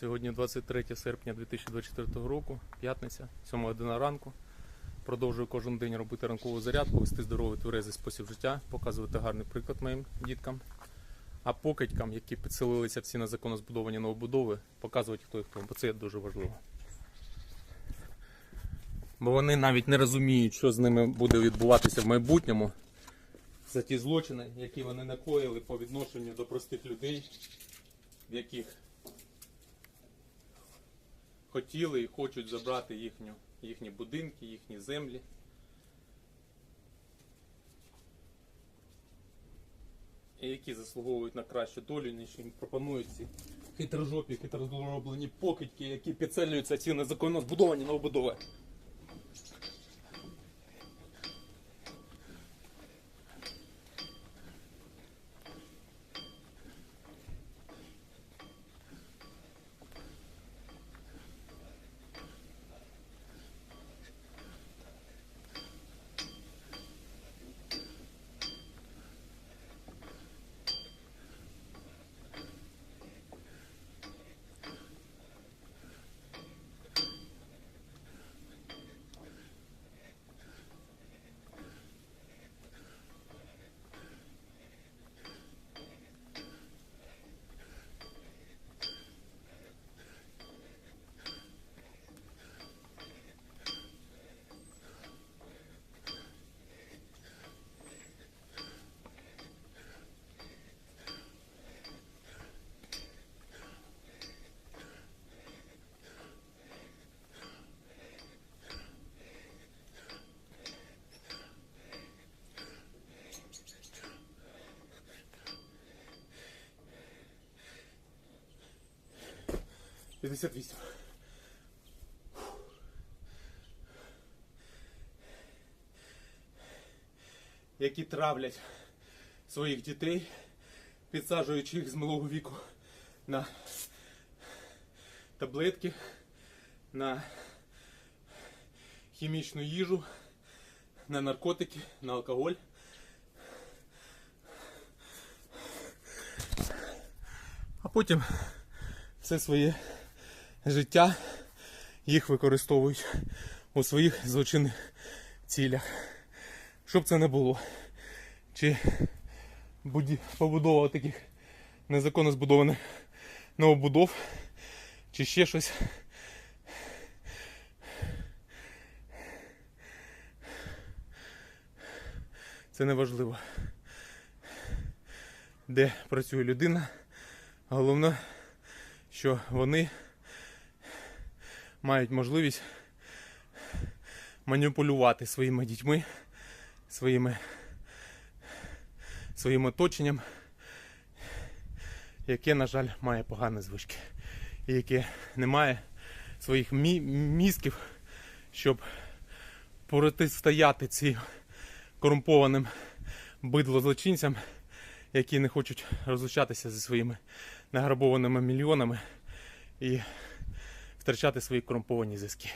Сьогодні 23 серпня 2024 року, п'ятниця, 7 година ранку. Продовжую кожен день робити ранкову зарядку, вести здоровий тверезий спосіб життя, показувати гарний приклад моїм діткам. А покидькам, які підселилися всі на законно збудовані новобудови, показувати хто і хто, бо це дуже важливо. Бо вони навіть не розуміють, що з ними буде відбуватися в майбутньому за ті злочини, які вони накоїли по відношенню до простих людей, в яких хотіли і хочуть забрати їхню, їхні будинки, їхні землі. І які заслуговують на кращу долю, ніж їм пропонують ці хитрожопі, хитрозроблені покидьки, які підселюються ці незаконно збудовані новобудови. П'ятдесят вісім. Які травлять своїх дітей, підсаджуючи їх з малого віку на таблетки, на хімічну їжу, на наркотики, на алкоголь. А потім все своє життя їх використовують у своїх злочинних цілях. Щоб це не було. Чи побудова таких незаконно збудованих новобудов, чи ще щось. Це не важливо. Де працює людина. Головне, що вони мають можливість маніпулювати своїми дітьми, своїми, своїм оточенням, яке, на жаль, має погані звички, і яке не має своїх мі- мізків, щоб протистояти цим корумпованим бидлозлочинцям, які не хочуть розлучатися зі своїми награбованими мільйонами і втрачати свої корумповані зв'язки.